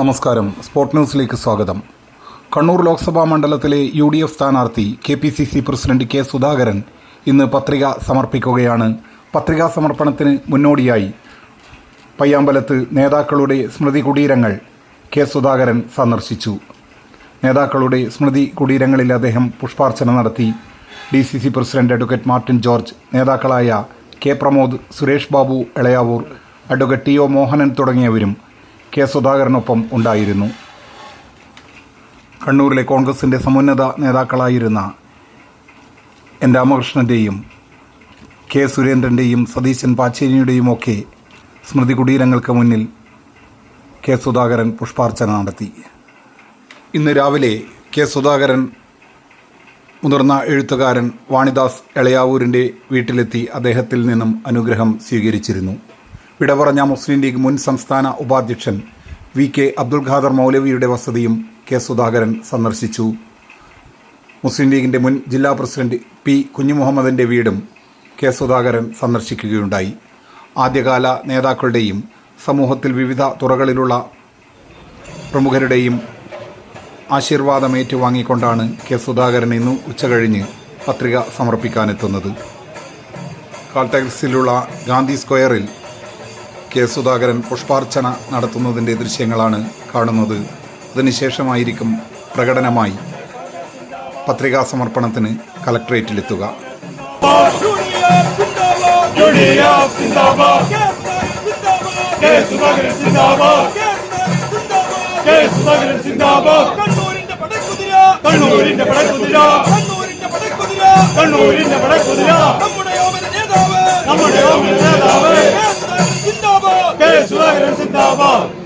നമസ്കാരം. സ്പോർട്ട് ന്യൂസിലേക്ക് സ്വാഗതം. കണ്ണൂർ ലോക്സഭാ മണ്ഡലത്തിലെ യു ഡി എഫ് സ്ഥാനാർത്ഥി K P C C president K Sudhakaran ഇന്ന് പത്രിക സമർപ്പിക്കുകയാണ്. പത്രികാ സമർപ്പണത്തിന് മുന്നോടിയായി പയ്യാമ്പലത്ത് നേതാക്കളുടെ സ്മൃതി കുടീരങ്ങൾ കെ സുധാകരൻ സന്ദർശിച്ചു. നേതാക്കളുടെ സ്മൃതി കുടീരങ്ങളിൽ അദ്ദേഹം പുഷ്പാർച്ചന നടത്തി. D C C president advocate Martin George നേതാക്കളായ K Pramod Suresh Babu Elayavoor advocate T O Mohanan തുടങ്ങിയവരും കെ സുധാകരനൊപ്പം ഉണ്ടായിരുന്നു. കണ്ണൂരിലെ കോൺഗ്രസിന്റെ സമുന്നത നേതാക്കളായിരുന്ന എൻ രാമകൃഷ്ണന്റെയും കെ സുരേന്ദ്രന്റെയും സതീശൻ പാച്ചേനിയുടെയും ഒക്കെ സ്മൃതി കുടീരങ്ങൾക്ക് മുന്നിൽ കെ സുധാകരൻ പുഷ്പാർച്ചന നടത്തി. ഇന്ന് രാവിലെ കെ സുധാകരൻ മുതിർന്ന എഴുത്തുകാരൻ വാണിദാസ് എളയാവൂരിന്റെ വീട്ടിലെത്തി അദ്ദേഹത്തിൽ നിന്നും അനുഗ്രഹം സ്വീകരിച്ചിരുന്നു. വിട പറഞ്ഞ മുസ്ലിം ലീഗ് മുൻ സംസ്ഥാന ഉപാധ്യക്ഷൻ വി കെ അബ്ദുൽ ഖാദർ മൗലവിയുടെ വസതിയും കെ സുധാകരൻ സന്ദർശിച്ചു. മുസ്ലിം ലീഗിന്റെ മുൻ ജില്ലാ പ്രസിഡന്റ് പി കുഞ്ഞുമുഹമ്മദിന്റെ വീടും കെ സുധാകരൻ സന്ദർശിക്കുകയുണ്ടായി. ആദ്യകാല നേതാക്കളുടെയും സമൂഹത്തിൽ വിവിധ തുറകളിലുള്ള പ്രമുഖരുടെയും ആശീർവാദം ഏറ്റുവാങ്ങിക്കൊണ്ടാണ് കെ സുധാകരൻ ഇന്ന് ഉച്ചകഴിഞ്ഞ് പത്രിക സമർപ്പിക്കാനെത്തുന്നത്. കാൽടാക്സിലുള്ള ഗാന്ധി സ്ക്വയറിൽ കെ സുധാകരൻ പുഷ്പാർച്ചന നടത്തുന്നതിന്റെ ദൃശ്യങ്ങളാണ് കാണുന്നത്. അതിനുശേഷമായിരിക്കും പ്രകടനമായി പത്രികാ സമർപ്പണത്തിന് കലക്ട്രേറ്റിലെത്തുക. കണ്ണൂരിന്റെ പടക്കുതിര. കണ്ണൂരിന്റെ പടക്കുതിര. കണ്ണൂരിന്റെ പടക്കുതിര